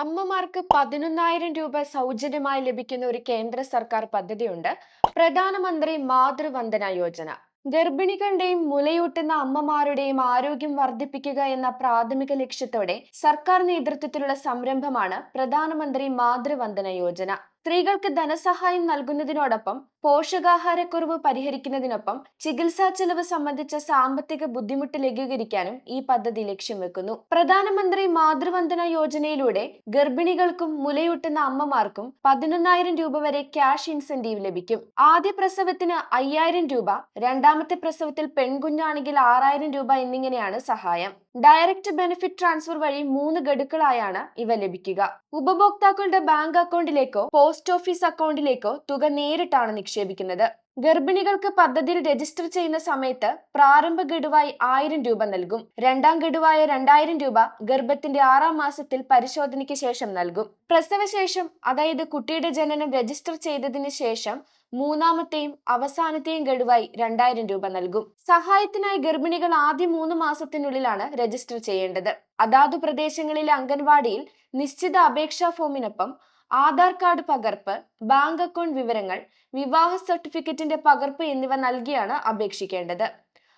അമ്മമാർക്ക് പതിനൊന്നായിരം രൂപ സൗജന്യമായി ലഭിക്കുന്ന ഒരു കേന്ദ്ര സർക്കാർ പദ്ധതിയുണ്ട്. പ്രധാനമന്ത്രി മാതൃവന്ദന യോജന. ഗർഭിണികളുടെയും മുലയൂട്ടുന്ന അമ്മമാരുടെയും ആരോഗ്യം വർദ്ധിപ്പിക്കുക എന്ന പ്രാഥമിക ലക്ഷ്യത്തോടെ സർക്കാർ നേതൃത്വത്തിലുള്ള സംരംഭമാണ് പ്രധാനമന്ത്രി മാതൃവന്ദന യോജന. സ്ത്രീകൾക്ക് ധനസഹായം നൽകുന്നതിനോടൊപ്പം പോഷകാഹാരക്കുറവ് പരിഹരിക്കുന്നതിനൊപ്പം ചികിത്സാ ചെലവ് സംബന്ധിച്ച സാമ്പത്തിക ബുദ്ധിമുട്ട് ലഘൂകരിക്കാനും ഈ പദ്ധതി ലക്ഷ്യം വെക്കുന്നു. പ്രധാനമന്ത്രി മാതൃവന്ദന യോജനയിലൂടെ ഗർഭിണികൾക്കും മുലയൂട്ടുന്ന അമ്മമാർക്കും പതിനൊന്നായിരം രൂപ വരെ ക്യാഷ് ഇൻസെന്റീവ് ലഭിക്കും. ആദ്യ പ്രസവത്തിന് അയ്യായിരം രൂപ രണ്ടാമത്തെ പ്രസവത്തിൽ പെൺകുഞ്ഞാണെങ്കിൽ ആറായിരം രൂപ എന്നിങ്ങനെയാണ് സഹായം. ഡയറക്റ്റ് ബെനിഫിറ്റ് ട്രാൻസ്ഫർ വഴി മൂന്ന് ഗഡുക്കളായാണ് ഇവ ലഭിക്കുക. ഉപഭോക്താക്കളുടെ ബാങ്ക് അക്കൗണ്ടിലേക്കോ പോസ്റ്റ് ഓഫീസ് അക്കൗണ്ടിലേക്കോ തുക നേരിട്ടാണ് നിക്ഷേപിക്കുന്നത്. ഗർഭിണികൾക്ക് പദ്ധതിയിൽ രജിസ്റ്റർ ചെയ്യുന്ന സമയത്ത് പ്രാരംഭ ഗഡുവായി ആയിരം രൂപ നൽകും. രണ്ടാം ഗഡുവായ രണ്ടായിരം രൂപ ഗർഭത്തിന്റെ ആറാം മാസത്തിൽ പരിശോധനയ്ക്ക് ശേഷം നൽകും. പ്രസവശേഷം അതായത് കുട്ടിയുടെ ജനനം രജിസ്റ്റർ ചെയ്തതിന് ശേഷം മൂന്നാമത്തെയും അവസാനത്തെയും ഗഡുവായി രണ്ടായിരം രൂപ നൽകും. സഹായത്തിനായി ഗർഭിണികൾ ആദ്യ മൂന്ന് മാസത്തിനുള്ളിലാണ് രജിസ്റ്റർ ചെയ്യേണ്ടത്. അതാതു പ്രദേശങ്ങളിലെ അംഗൻവാടിയിൽ നിശ്ചിത അപേക്ഷാ ഫോമിനൊപ്പം ആധാർ കാർഡ് പകർപ്പ് ബാങ്ക് അക്കൗണ്ട് വിവരങ്ങൾ വിവാഹ സർട്ടിഫിക്കറ്റിന്റെ പകർപ്പ് എന്നിവ നൽകിയാണ് അപേക്ഷിക്കേണ്ടത്.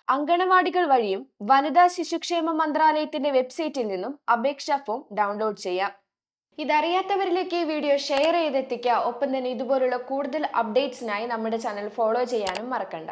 അങ്കണവാടികൾ വഴിയും വനിതാ ശിശുക്ഷേമ മന്ത്രാലയത്തിന്റെ വെബ്സൈറ്റിൽ നിന്നും അപേക്ഷാ ഫോം ഡൗൺലോഡ് ചെയ്യാം. ഇതറിയാത്തവരിലേക്ക് ഈ വീഡിയോ ഷെയർ ചെയ്തെത്തിക്കുക. ഒപ്പം തന്നെ ഇതുപോലുള്ള കൂടുതൽ അപ്ഡേറ്റ്സിനായി നമ്മുടെ ചാനൽ ഫോളോ ചെയ്യാനും മറക്കണ്ട.